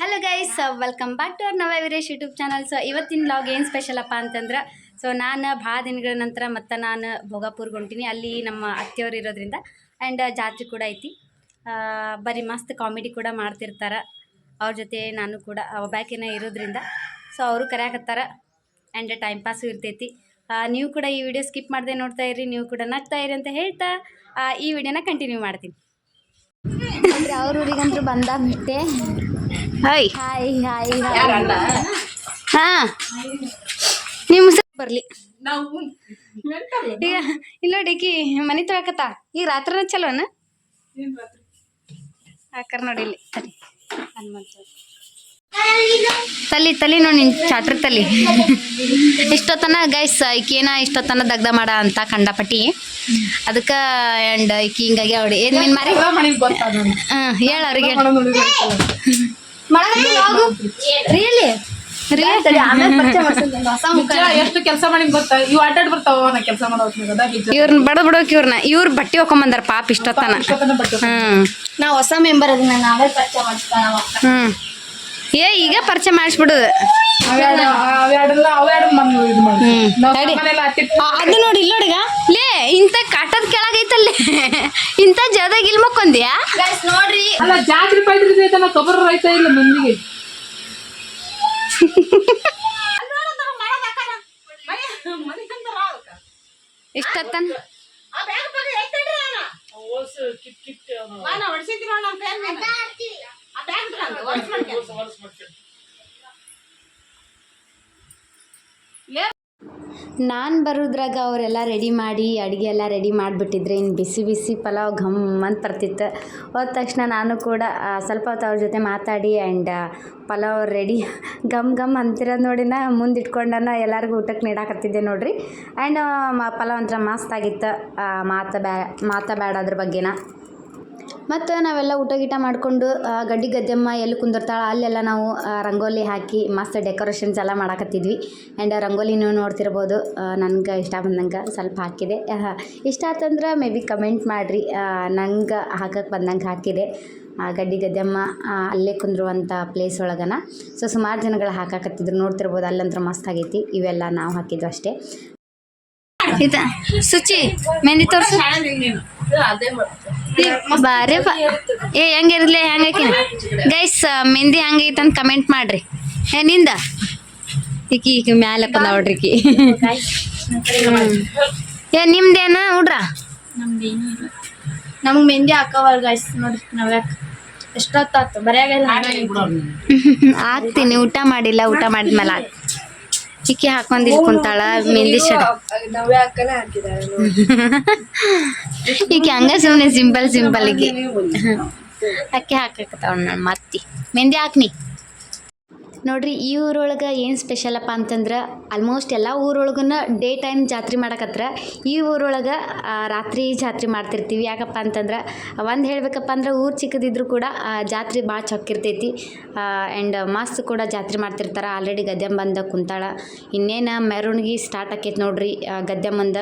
Hello guys welcome back to our Nava Veeresh YouTube channel so ಇವತ್ತಿನ vlog ಏನು ಅಪ್ಪ ಅಂತಂದ್ರೆ ಸೊ ನಾನು ಭಾಳ ದಿನಗಳ ನಂತರ ಮತ್ತೆ ನಾನು ಭೋಗಾಪುರ್ಗೆ ಹೊಂಟೀನಿ. ಅಲ್ಲಿ ನಮ್ಮ ಅತ್ತೆಯವ್ರು ಇರೋದ್ರಿಂದ ಆ್ಯಂಡ್ ಜಾತ್ರೆ ಕೂಡ ಐತಿ. ಬರೀ ಮಸ್ತ್ ಕಾಮಿಡಿ ಕೂಡ ಮಾಡ್ತಿರ್ತಾರೆ. ಅವ್ರ ಜೊತೆ ನಾನು ಕೂಡ ಒಬ್ಬಾಕಿನ ಇರೋದ್ರಿಂದ. ಸೊ ಅವರು ಕರೆಯಾಕತ್ತಾರ ಆ್ಯಂಡ್ ಟೈಮ್ ಪಾಸು ಇರ್ತೈತಿ. ನೀವು ಕೂಡ ಈ ವಿಡಿಯೋ ಸ್ಕಿಪ್ ಮಾಡದೆ ನೋಡ್ತಾ ಇರಿ ನೀವು ಕೂಡ ನಗ್ತಾ ಇರಿ ಅಂತ ಹೇಳ್ತಾ ಈ ವಿಡಿಯೋನ ಕಂಟಿನ್ಯೂ ಮಾಡ್ತೀನಿ. ಅಂದ್ರೆ ಅವ್ರ ಊರಿಗಂತೂ ಬಂದಾಗ ಬಿಟ್ಟೆ. ಹಾಯ್ ಹಾಯ್ ಹಾಯ್ ಹಾ. ನಿಮ್ಮ ಬರ್ಲಿ? ಈಗ ಇಲ್ಲ ನೋಡಿ ಮನಿ ತೊಳಕತ್ತ ಈಗ ರಾತ್ರಿನ ಚಲೋನ ಹಾಕರ್ ನೋಡಿ ಇಲ್ಲಿ ತಲಿ ಹನುಮಂತ ತಲಿ ತಲಿ ನೋಡಿ ನಿನ್ ಚಾಟ್ರ ತಲಿ. ಇಷ್ಟೊತ್ತನ ಗೈಸ್ ಈಕೇನ ಇಷ್ಟೊತ್ತನ ದಗ್ಧ ಮಾಡ ಅಂತ ಕಂಡಪಟ್ಟಿ ಅದಕ್ಕ ಅಂಡ್ ಈಕಿ ಹಿಂಗಾಗಿ ಅವಡಿ ಏನ್ ಮೀನ್ ಮಾರಿ? ಹ್ಮ್ ಹೇಳ ಅವ್ರಿಗೆ ರಿಯಲಿ ಎಷ್ಟು ಕೆಲಸ ಮಾಡಿ ಗೊತ್ತಾ? ಇವ್ ಅಡ್ಡಾಡ್ ಬರ್ತಾವ ನಾ ಕೆಲಸ ಮಾಡೋ ಹೊತ್ನ್ಯಾಗ ಅದ ನಿಜ. ಇವ್ರನ್ನ ಬಡ ಬಿಡೋಕ್ ಇವ್ರನ್ನ ಇವ್ರ ಬಟ್ಟೆ ಹಾಕೊಂಬಂದಾರ ಪಾಪ ಇಷ್ಟೊತ್ತನ. ಹ್ಮ್. ನಾ ಹೊಸ ಮೆಂಬರ್ ಅದನ್ನ ನಾವೇ ಪರಿಚಯ ಹ್ಮ್. ಏ ಈಗ ಪರಿಚಯ ಮಾಡಿಸ್ಬಿಡುದು. ಅದು ನೋಡಿ ಇಲ್ಲ ನೋಡಿಗ ಲೇ ಇಂಥ ಕಾಟದ ಕೆಳಗೈತಲ್ಲೇ ಇಂಥ ಜದಾಗ ಇಲ್ಲಿ ಮಕ್ಕೊಂದ್ಯಾ? ನೋಡ್ರಿ. ಅಲ್ಲ ಜಾತ್ರೆ ಪೈತ್ರಿ ಐತಲ್ಲ ಕಬರ್ ರೈತ ಇಲ್ಲ ಮಂದಿಗೆ. ಇಷ್ಟತ್ತನ ನಾನು ಬರೋದ್ರಾಗ ಅವರೆಲ್ಲ ರೆಡಿ ಮಾಡಿ ಅಡುಗೆ ಎಲ್ಲ ರೆಡಿ ಮಾಡಿಬಿಟ್ಟಿದ್ರೆ ಇನ್ನು ಬಿಸಿ ಬಿಸಿ ಪಲಾವ್ ಘಮ್ ಅಂತ ಬರ್ತಿತ್ತು. ಹೋದ ತಕ್ಷಣ ನಾನು ಕೂಡ ಸ್ವಲ್ಪ ಹೊತ್ತು ಅವ್ರ ಜೊತೆ ಮಾತಾಡಿ ಆ್ಯಂಡ್ ಪಲಾವ್ ರೆಡಿ ಘಮ್ ಘಮ್ ಅಂತಿರೋದು ನೋಡಿನ ಮುಂದೆ ಇಟ್ಕೊಂಡನ ಎಲ್ಲರಿಗೂ ಊಟಕ್ಕೆ ನೀಡಾಕತ್ತಿದ್ದೆ ನೋಡ್ರಿ. ಆ್ಯಂಡ್ ಪಲಾವ್ ಒಂಥರ ಮಸ್ತಾಗಿತ್ತು ಮಾತ ಬ್ಯಾ, ಮಾತ ಬ್ಯಾಡ ಅದ್ರ ಬಗ್ಗೆನ. ಮತ್ತು ನಾವೆಲ್ಲ ಊಟ ಗೀಟ ಮಾಡಿಕೊಂಡು ಗಡ್ಡಿ ಗದ್ದೆಮ್ಮ ಎಲ್ಲಿ ಕುಂದಿರ್ತಾಳೆ ಅಲ್ಲೆಲ್ಲ ನಾವು ರಂಗೋಲಿ ಹಾಕಿ ಮಸ್ತ್ ಡೆಕೋರೇಷನ್ಸ್ ಎಲ್ಲ ಮಾಡಾಕತ್ತಿದ್ವಿ. ಆ್ಯಂಡ್ ರಂಗೋಲಿ ನೀವು ನೋಡ್ತಿರ್ಬೋದು ನನಗೆ ಇಷ್ಟ ಬಂದಂಗೆ ಸ್ವಲ್ಪ ಹಾಕಿದೆ. ಇಷ್ಟ ಆತಂದ್ರೆ ಮೇ ಬಿ ಕಮೆಂಟ್ ಮಾಡಿರಿ. ನಂಗೆ ಹಾಕಕ್ಕೆ ಬಂದಂಗೆ ಹಾಕಿದೆ. ಆ, ಗಡ್ಡಿ ಗದ್ದೆಮ್ಮ ಅಲ್ಲೇ ಕುಂದಿರುವಂಥ ಪ್ಲೇಸ್ ಒಳಗನ. ಸೊ ಸುಮಾರು ಜನಗಳು ಹಾಕಾಕತ್ತಿದ್ರು. ನೋಡ್ತಿರ್ಬೋದು ಅಲ್ಲಂತ್ರ ಮಸ್ತ್ ಆಗೈತಿ. ಇವೆಲ್ಲ ನಾವು ಹಾಕಿದ್ದು ಅಷ್ಟೇ. ಇದ. ಸುಚಿ ಮೆಹಂದಿ ತೋರ್ಸು. ಬಾರಿ ಬಾ ಏ ಹೆಂಗಿರ್ಲಿ ಹೆಂಗಾಕಿನ ಗೈಸ್ ಮೆಹಂದಿ ಹೆಂಗೈತೆ ಅಂತ ಕಮೆಂಟ್ ಮಾಡ್ರಿ. ಏ ನಿಂದ? ಈಕಿ ಈಕಿ ಮ್ಯಾಲೆ ಬಂದ ನೋಡ್ರಿ ಈಕಿ. ಏ ನಿಮ್ದೇನ ಹುಡ್ರ? ನಮ್ಗ್ ಮೆಹಂದಿ ಹಾಕವಲ್ ಗೈಸ್ ನೋಡ್ರಿ ನಾವ್ಯಾಕ ಎಷ್ಟೊತ್ತಾತು ಬರೆಯಾಗೆಲ್ಲ ಹಾಕ್ತೀನಿ ಊಟ ಮಾಡಿಲ್ಲ ಊಟ ಮಾಡಿದ್ಮೇಲೆ ಹಾಕ್ ಹಾಕೊಂಡ್ ಕುಂತಾಳ ಮೆಹಂದಿ ಶಡ ಈಕಿ ಹಂಗ ಸುಮ್ಮನೆ ಸಿಂಪಲ್ ಸಿಂಪಲ್ ಈಕಿ ಅಕ್ಕಿ ಹಾಕಕತ್ತಾವ ನಾನು ಮತ್ತಿ. ಮೆಹಂದಿ ಹಾಕ್ನಿ. ನೋಡ್ರಿ, ಈ ಊರೊಳಗೆ ಏನು ಸ್ಪೆಷಲಪ್ಪ ಅಂತಂದ್ರೆ ಆಲ್ಮೋಸ್ಟ್ ಎಲ್ಲ ಊರೊಳಗನ ಡೇ ಟೈಮ್ ಜಾತ್ರೆ ಮಾಡಕತ್ರ, ಈ ಊರೊಳಗೆ ರಾತ್ರಿ ಜಾತ್ರೆ ಮಾಡ್ತಿರ್ತೀವಿ. ಯಾಕಪ್ಪ ಅಂತಂದ್ರೆ, ಒಂದು ಹೇಳ್ಬೇಕಪ್ಪ ಅಂದ್ರೆ, ಊರು ಚಿಕ್ಕದಿದ್ರು ಕೂಡ ಜಾತ್ರೆ ಭಾಳ ಚೊಕ್ಕಿರ್ತೈತಿ. ಆ್ಯಂಡ್ ಮಸ್ತ್ ಕೂಡ ಜಾತ್ರೆ ಮಾಡ್ತಿರ್ತಾರೆ. ಆಲ್ರೆಡಿ ಗದ್ದೆಂಬಂದ ಕುಂತಾಳ. ಇನ್ನೇನು ಮೆರವಣಿಗೆ ಸ್ಟಾರ್ಟ್ ಆಕೈತಿ ನೋಡ್ರಿ. ಗದ್ದೆಂಬಂದ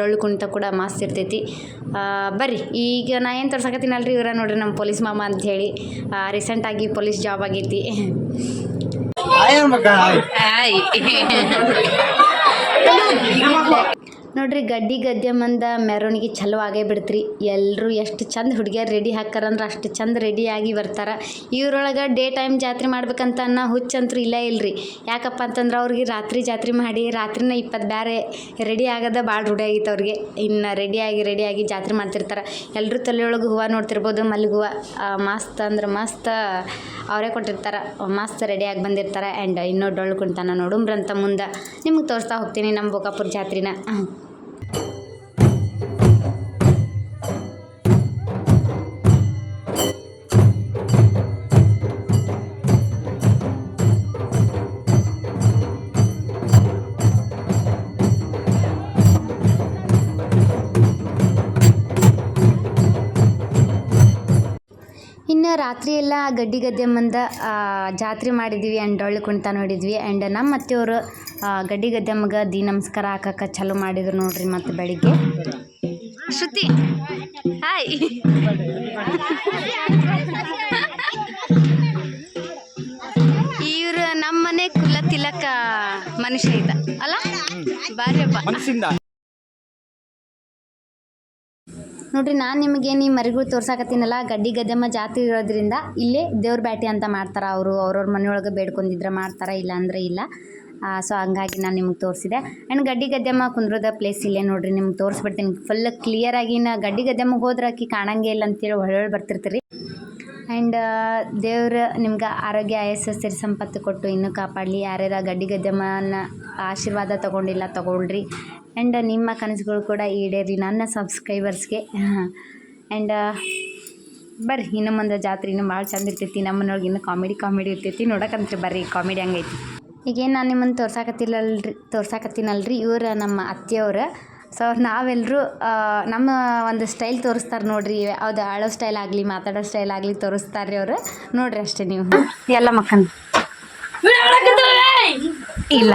ಡೊಳ್ಳು ಕುಣಿತ ಕೂಡ ಮಸ್ತ್ ಇರ್ತೈತಿ. ಬರ್ರಿ, ಈಗ ನಾ ಏನು ತೋರ್ಸಕತ್ತೀನಲ್ರಿ ಇವರ ನೋಡ್ರಿ ನಮ್ಮ ಪೊಲೀಸ್ ಮಾಮ ಅಂತ ಹೇಳಿ. ರೀಸೆಂಟಾಗಿ ಪೊಲೀಸ್ ಜಾಬ್ ಆಗೈತಿ. ಹಾಯ್ ನೋಡ್ರಿ ಗಡ್ಡಿ ಗದ್ದೆ ಮಂದ ಮೆರವಣಿಗೆ ಚಲೋ ಆಗೇ ಬಿಡ್ತ್ರಿ. ಎಲ್ಲರೂ ಎಷ್ಟು ಚಂದ ಹುಡುಗಿಯರು ರೆಡಿ ಹಾಕಾರಂದ್ರೆ ಅಷ್ಟು ಚಂದ ರೆಡಿಯಾಗಿ ಬರ್ತಾರೆ. ಇವ್ರೊಳಗೆ ಡೇ ಟೈಮ್ ಜಾತ್ರೆ ಮಾಡ್ಬೇಕಂತ ಅನ್ನೋ ಹುಚ್ಚಂತೂ ಇಲ್ಲ ಇಲ್ರಿ. ಯಾಕಪ್ಪ ಅಂತಂದ್ರೆ ಅವ್ರಿಗೆ ರಾತ್ರಿ ಜಾತ್ರೆ ಮಾಡಿ ರಾತ್ರಿನ ಇಪ್ಪತ್ತು ಬೇರೆ ರೆಡಿ ಆಗದ ಭಾಳ ರೂಢಿ ಆಗಿತ್ತು ಅವ್ರಿಗೆ. ಇನ್ನು ರೆಡಿಯಾಗಿ ರೆಡಿಯಾಗಿ ಜಾತ್ರೆ ಮಾಡ್ತಿರ್ತಾರೆ. ಎಲ್ಲರೂ ತಲೆಯೊಳಗೆ ಹೂವು ನೋಡ್ತಿರ್ಬೋದು ಮಲ್ಲಿಗೆ ಹೂವು ಮಸ್ತ್ ಅಂದ್ರೆ ಮಸ್ತ್ ಅವರೇ ಕೊಟ್ಟಿರ್ತಾರೆ. ಮಸ್ತ್ ರೆಡಿಯಾಗಿ ಬಂದಿರ್ತಾರೆ. ಆ್ಯಂಡ್ ಇನ್ನೂ ಡೊಳ್ಳು ಕುಣ್ತಾನ ನೋಡುಮ್ರಂತ ಮುಂದೆ ನಿಮಗೆ ತೋರಿಸ್ತಾ ಹೋಗ್ತೀನಿ ನಮ್ಮ ಬೋಕಾಪುರ ಜಾತ್ರೆನ. ಇನ್ನು ರಾತ್ರಿ ಎಲ್ಲ ಗಡ್ಡಿ ಗದ್ದೆ ಮುಂದೆ ಜಾತ್ರೆ ಮಾಡಿದ್ವಿ ಆ್ಯಂಡ್ ಡೊಳ್ಳು ಕುಣಿತ ನೋಡಿದ್ವಿ ಆ್ಯಂಡ್ ನಮ್ಮ ಅತ್ತೆಯವರು ಗಡ್ಡಿ ಗಡ್ಡಿ ಗದ್ದೆಮ್ಮಗ ದಿ ನಮಸ್ಕಾರ ಹಾಕಕ್ಕೆ ಚಾಲೂ ಮಾಡಿದ್ರು ನೋಡ್ರಿ ಮತ್ತು ಬೆಳಿಗ್ಗೆ. ಶ್ರುತಿ ಹಾಯ್. ಇವನೇ ಕುಲ ತಿಲಕ ಮನುಷ್ಯ ಇದ್ದ ಅಲ್ಲ? ಬಾರ್ಯಪ್ಪ ಮನಸ್ಸಿಂದ. ನೋಡ್ರಿ, ನಾನು ನಿಮಗೆ ಈ ಮರಿಗಳು ತೋರ್ಸಾಕತ್ತೀನಲ್ಲ, ಗಡ್ಡಿ ಗದ್ದೆಮ್ಮ ಜಾತಿ ಇರೋದ್ರಿಂದ ಇಲ್ಲೇ ದೇವ್ರ ಬ್ಯಾಟಿ ಅಂತ ಮಾಡ್ತಾರೆ ಅವರು. ಅವ್ರವ್ರ ಮನೆಯೊಳಗೆ ಬೇಡ್ಕೊಂಡಿದ್ರೆ ಮಾಡ್ತಾರೆ ಇಲ್ಲ. ಅಂದ್ರೆ ಇಲ್ಲ ಸೊ ಹಂಗಾಗಿ ನಾನು ನಿಮ್ಗೆ ತೋರಿಸಿದೆ. ಆ್ಯಂಡ್ ಗಡ್ಡಿ ಗದ್ದೆಮ್ಮ ಕುಂದ್ರದ ಪ್ಲೇಸ್ ಇಲ್ಲೇ ನೋಡ್ರಿ, ನಿಮ್ಗೆ ತೋರಿಸ್ಬಿಡ್ತೀನಿ. ಫುಲ್ ಕ್ಲಿಯರಾಗಿ ನಾ ಗಡ್ಡಿ ಗದ್ದೆಮ್ಮಗೆ ಹೋದ್ರೆ ಆಕಿ ಕಾಣಂಗೆ ಇಲ್ಲ ಅಂತೇಳಿ ಹೊಳ್ಳೊಳ್ಳೆ ಬರ್ತಿರ್ತೀರಿ. ಆ್ಯಂಡ್ ದೇವ್ರು ನಿಮ್ಗೆ ಆರೋಗ್ಯ, ಆಯಸ್ಸು ಸಿರಿ ಸಂಪತ್ತು ಕೊಟ್ಟು ಇನ್ನೂ ಕಾಪಾಡಲಿ. ಯಾರ್ಯಾರ ಗಡ್ಡಿ ಗದ್ದೆಮ್ಮನ ಆಶೀರ್ವಾದ ತೊಗೊಂಡಿಲ್ಲ ತೊಗೊಳ್ರಿ. ಆ್ಯಂಡ್ ನಿಮ್ಮ ಕನಸುಗಳು ಕೂಡ ಈಡೇರಿ ನನ್ನ ಸಬ್ಸ್ಕ್ರೈಬರ್ಸ್ಗೆ ಆ್ಯಂಡ್ ಬರ್ರಿ ಇನ್ನು ಮುಂದೆ ಜಾತ್ರೆ ಇನ್ನೂ ಭಾಳ ಚಂದ ಇರ್ತೈತಿ. ನಮ್ಮನೊಳಗೆ ಇನ್ನೂ ಕಾಮಿಡಿ ಕಾಮಿಡಿ ಇರ್ತೈತಿ. ನೋಡಕ್ಕಂತ್ರಿ ಬರ್ರಿ ಕಾಮಿಡಿ ಹಂಗೈತಿ. ಈಗೇನು ನಾನು ನಿಮ್ಮನ್ನು ತೋರ್ಸಾಕತ್ತಿಲ್ಲಲ್ರಿ ತೋರ್ಸಾಕತ್ತೀನಲ್ರಿ. ಇವರು ನಮ್ಮ ಅತ್ತೆಯವ್ರು. ಸೊ ನಾವೆಲ್ಲರೂ ನಮ್ಮ ಒಂದು ಸ್ಟೈಲ್ ತೋರಿಸ್ತಾರೆ ನೋಡ್ರಿ. ಅದು ಆಳೋ ಸ್ಟೈಲ್ ಆಗಲಿ ಮಾತಾಡೋ ಸ್ಟೈಲ್ ಆಗಲಿ ತೋರಿಸ್ತಾರೆ ರೀ ಅವರು. ನೋಡ್ರಿ ಅಷ್ಟೇ ನೀವು. ಎಲ್ಲ ಮಕ್ಕನ್ ಇಲ್ಲ.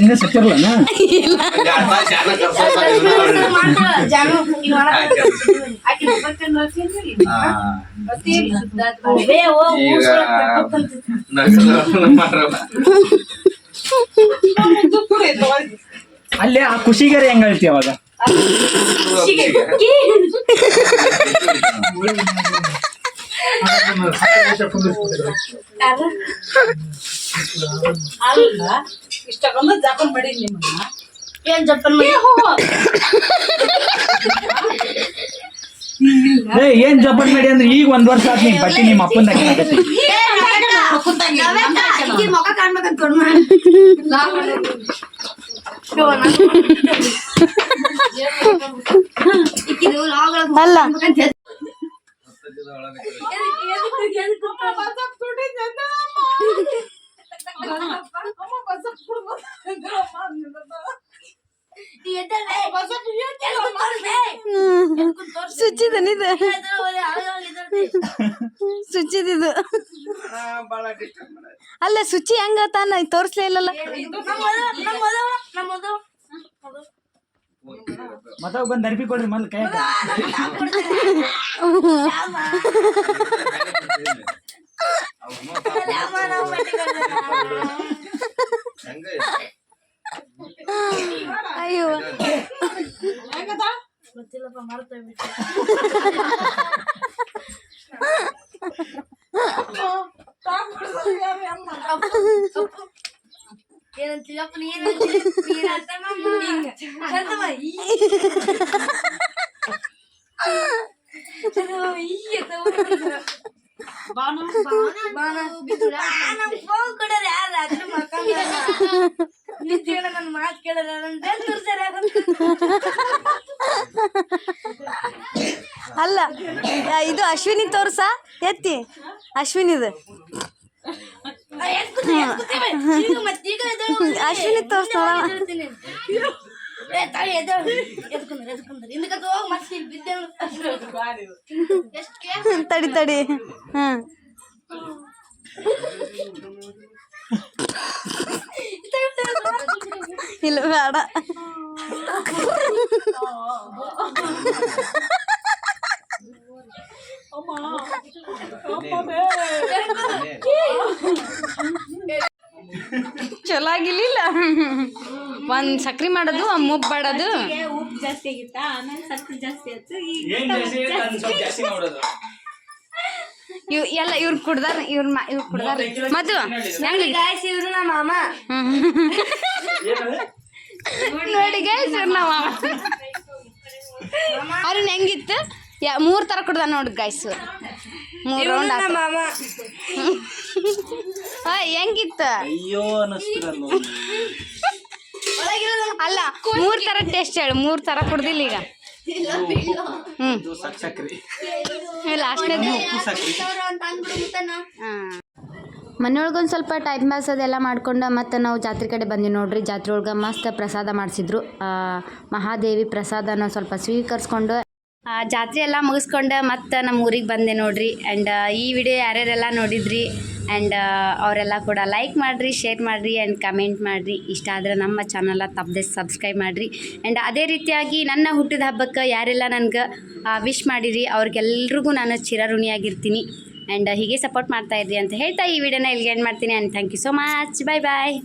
ಇನ್ನೂ ಸತ್ತಿರಲ್ಲ. ಅಲ್ಲೇ ಆ ಖುಷಿಗರೆ ಹೆಂಗ್ ಹೇಳ್ತಿ ಅವಾಗ? ಅಲ್ಲ ಇಷ್ಟಕ್ಕೊಂದು ಜಾಪನ್ ಮಾಡಿ ನಿಮ್ಮನ್ನ. ಏನ್ ಜಪ್ಪನ್ ಏ ಏನ್ ಜಪನ್ ಮಾಡಿ ಅಂದ್ರೆ ಈಗ ಒಂದ್ ವರ್ಷ ಆತ್ ನೀನ್ ಬಟ್ಟಿ ನಿಮ್ಮ ಅಪ್ಪನ ಹಾಕಿನಾಗತ್ತಿ. ಮುಖ ಕಾಣ್ಬೇಕಂತ ಅಲ್ಲ. ಸುಚ್ಚಿದನಿದು. ಸುಚ್ಚಿದಿದು. ಅಲ್ಲ ಸುಚಿ ಹೆಂಗ ತಾನ ತೋರಿಸ್ಲೇ ಇಲ್ಲಲ್ಲ? ಮತ್ತ ಬಂದ್ ಅರ್ಬಿ ಕೊಡ್ರಿ ಮೊದ್ಲು ಕೈ ಹೆಂಗ ಅಯ್ಯೋ ಗೊತ್ತಿಲ್ಲಪ್ಪ ಮಾಡ್ತೇವೆ ಏನಂತೀಯಪ್ಪ ನೀನು ನನ್ನ ಮಾತು ಕೇಳಲ್ಲ ನನ್ನ ಅಲ್ಲ ಇದು ಅಶ್ವಿನಿ ತೋರ್ಸ? ಎತ್ತಿ. ಅಶ್ವಿನಿದು. ಅಶ್ವಿನಿ ತೋರ್ಸ್ ತಡಿ ತಡಿ. ಹ್ಮ್. ಇಲ್ಲ ಬೇಡ. ಚಲೋ ಆಗಿರ್ಲಿಲ್ಲ ಒಂದ್ ಸಕ್ರಿ ಮಾಡೋದು ಒಂದ್ ಉಪ್ಪು ಬಾಡೋದು. ಉಪ್ಪು ಜಾಸ್ತಿ ಆಗಿತ್ತಾ? ಆಮೇಲೆ ಸಕ್ರಿ ಜಾಸ್ತಿ ಆಯ್ತು. ಈಗ ಇವ್ ಎಲ್ಲ ಇವ್ರು ಕುಡ್ದಾರ ಇವ್ರ ಮಾ ಇವ್ರು ಕುಡ್ದಾರ. ಮತ್ತು ಹೆಂಗ ಗಾಯ್ಸ್ ಇವ್ರು ನಮ್ಮ ಮಾಮ. ನೋಡಿ ಗೈಸ್ ಇವ್ರು ನಮ್ಮ ಅವ್ರನ್ನ ಹೆಂಗಿತ್ತು? ಯಾ ಮೂರ್ ತರ ಕುಡ್ದ ನೋಡಿ ಗೈಸ್ ಮೂರ್ ರೌಂಡ್ ಮಾಮ. ಹೆಂಗಿತ್ತು? ಅಯ್ಯೋ ಅಲ್ಲ ಮೂರ್ ತರ ಟೇಸ್ಟ್ ಹೇಳು ಮೂರ್ ತರ ಕುಡ್ದಿಲ್ಲ ಈಗ. ಇದು ಸಕ್ ಸಕ್ರಿ. ಇಲ್ಲ ಅಷ್ಟೇ ಉಪ್ಪು ಸಕ್ರಿ. ಹಾ. ಮನೆಯೊಳಗೊಂದು ಸ್ವಲ್ಪ ಟೈಮ್ ಪಾಸ್ ಅದೆಲ್ಲ ಮಾಡ್ಕೊಂಡು ಮತ್ತೆ ನಾವು ಜಾತ್ರೆ ಕಡೆ ಬಂದಿವಿ ನೋಡ್ರಿ. ಜಾತ್ರೆ ಒಳಗೆ ಮಸ್ತ್ ಪ್ರಸಾದ ಮಾಡಿಸಿದ್ರು. ಮಹಾದೇವಿ ಪ್ರಸಾದನ ಸ್ವಲ್ಪ ಸ್ವೀಕರಿಸ್ಕೊಂಡು ಜಾತ್ರೆ ಎಲ್ಲ ಮುಗಿಸ್ಕೊಂಡು ಮತ್ತೆ ನಮ್ಮ ಊರಿಗೆ ಬಂದೆ ನೋಡ್ರಿ. ಆ್ಯಂಡ್ ಈ ವಿಡಿಯೋ ಯಾರ್ಯಾರೆಲ್ಲ ನೋಡಿದ್ರಿ? ಆ್ಯಂಡ್ ಅವರೆಲ್ಲ ಕೂಡ ಲೈಕ್ ಮಾಡಿರಿ ಶೇರ್ ಮಾಡಿರಿ ಆ್ಯಂಡ್ ಕಮೆಂಟ್ ಮಾಡಿರಿ. ಇಷ್ಟ ಆದರೆ ನಮ್ಮ ಚಾನಲ ತಪ್ಪದೆ ಸಬ್ಸ್ಕ್ರೈಬ್ ಮಾಡಿರಿ. ಆ್ಯಂಡ್ ಅದೇ ರೀತಿಯಾಗಿ ನನ್ನ ಹುಟ್ಟಿದ ಹಬ್ಬಕ್ಕೆ ಯಾರೆಲ್ಲ ನನಗೆ ವಿಶ್ ಮಾಡಿರಿ, ಅವ್ರಿಗೆಲ್ರಿಗೂ ನಾನು ಚಿರಋಣಿಯಾಗಿರ್ತೀನಿ. ಆ್ಯಂಡ್ ಹೀಗೆ ಸಪೋರ್ಟ್ ಮಾಡ್ತಾ ಇದ್ರಿ ಅಂತ ಹೇಳ್ತಾ ಈ ವಿಡಿಯೋನ ಇಲ್ಲಿಗೆ ಎಂಡ್ ಮಾಡ್ತೀನಿ. And thank you so much bye bye